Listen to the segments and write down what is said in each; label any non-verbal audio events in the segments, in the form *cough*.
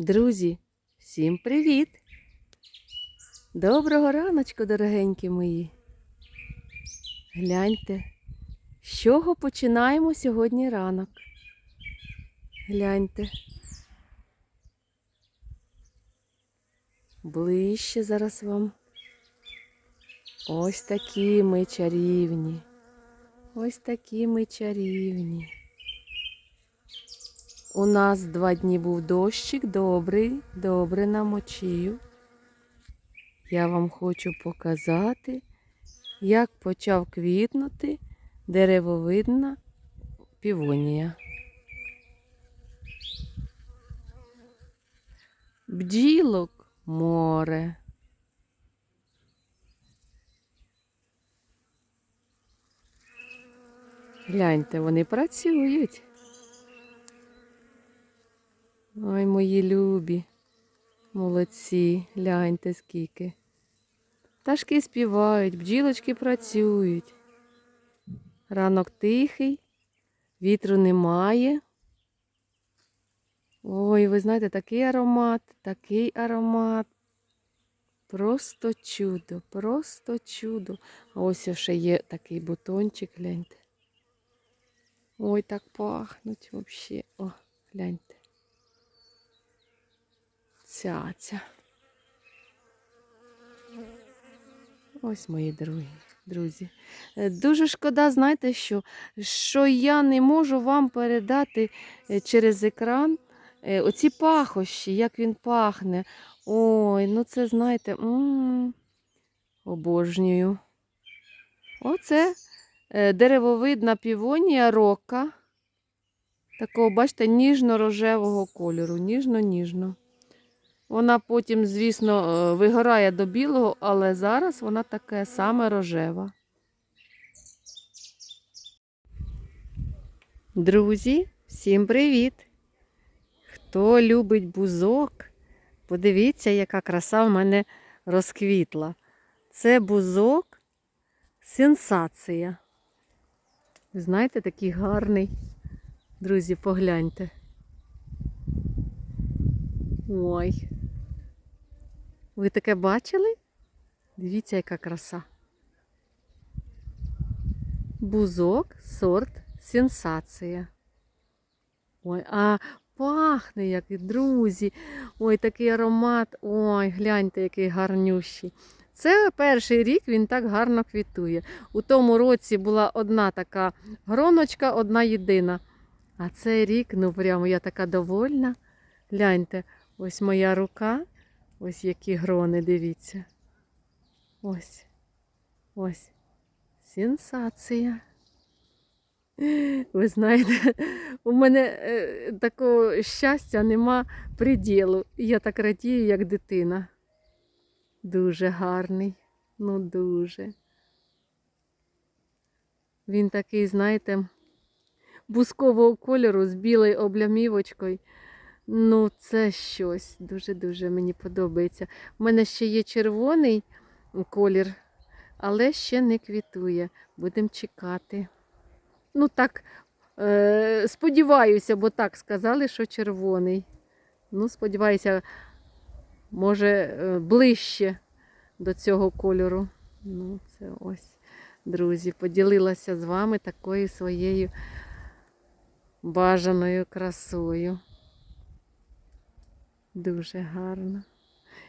Друзі, всім привіт! Доброго раночку, дорогенькі мої. Гляньте, з чого починаємо сьогодні ранок. Гляньте. Ближче зараз вам. Ось такі ми чарівні. Ось такі ми чарівні. У нас два дні був дощик, добрий, добре намочив. Я вам хочу показати, як почав квітнути деревовидна півонія. Бджілок море. Гляньте, вони працюють. Ой, мої любі, молодці, гляньте скільки. Пташки співають, бджілочки працюють. Ранок тихий, вітру немає. Ой, ви знаєте, такий аромат, такий аромат. Просто чудо, просто чудо. А ось ще є такий бутончик, гляньте. Ой, так пахнуть взагалі. О, гляньте. Цяця. Ось мої друзі. друзі. Е, Дуже шкода, знаєте, що, що я не можу вам передати е, через екран е, оці пахощі, як він пахне. Ой, ну це, знаєте, обожнюю. Оце деревовидна півонія рока. Такого, бачите, ніжно-рожевого кольору. Ніжно-ніжно. Вона потім, звісно, е, вигорає до білого, але зараз вона таке саме рожева. Друзі, всім привіт! Хто любить бузок, подивіться, яка краса в мене розквітла. Це бузок сенсація. Знаєте, такий гарний. Друзі, погляньте. Ой. Ви таке бачили? Дивіться, яка краса. Бузок, сорт, сенсація. Ой, а пахне як, друзі. Ой, такий аромат. Ой, гляньте, який гарнющий. Це перший рік він так гарно квітує. У тому році була одна така гроночка, одна єдина. А цей рік, ну прямо я така довольна. Гляньте, ось моя рука. Ось які грони, дивіться. Ось. Ось. Сенсація. Ви знаєте, у мене е, такого щастя нема приділу. Я так радію, як дитина. Дуже гарний. Ну, дуже. Він такий, знаєте, бускового кольору з білою облямівочкою. Ну, це щось дуже-дуже мені подобається. У мене ще є червоний колір, але ще не квітує. Будемо чекати. Ну, так, е- сподіваюся, бо так сказали, що червоний. Ну, сподіваюся, може, е, ближче до цього кольору. Ну, це ось, друзі, поділилася з вами такою своєю бажаною красою. Дуже гарно.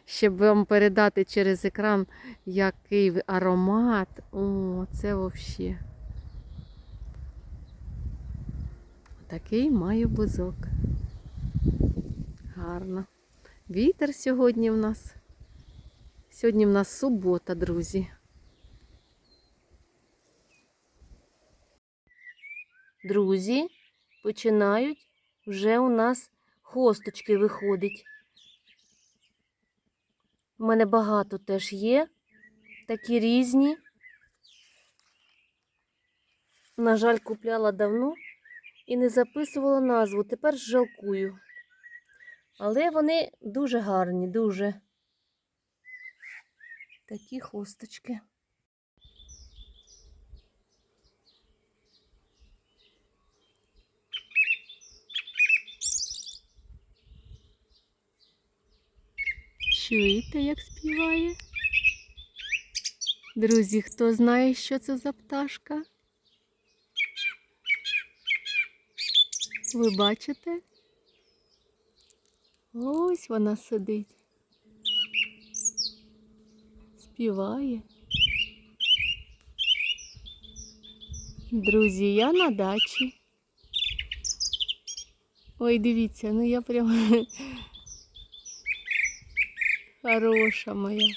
Щоб вам передати через екран, який аромат. О, це взагалі. Такий маю бузок. Гарно. Вітер сьогодні в нас. Сьогодні в нас субота, друзі. Друзі, починають вже у нас хосточки виходить. У мене багато теж є, такі різні. На жаль, купляла давно і не записувала назву. Тепер жалкую. Але вони дуже гарні, дуже. Такі хосточки. Чуєте, як співає? Друзі, хто знає, що це за пташка? Ви бачите? Ось вона сидить. Співає. Друзі, я на дачі. Ой, дивіться, ну я прям *laughs* хороша моя.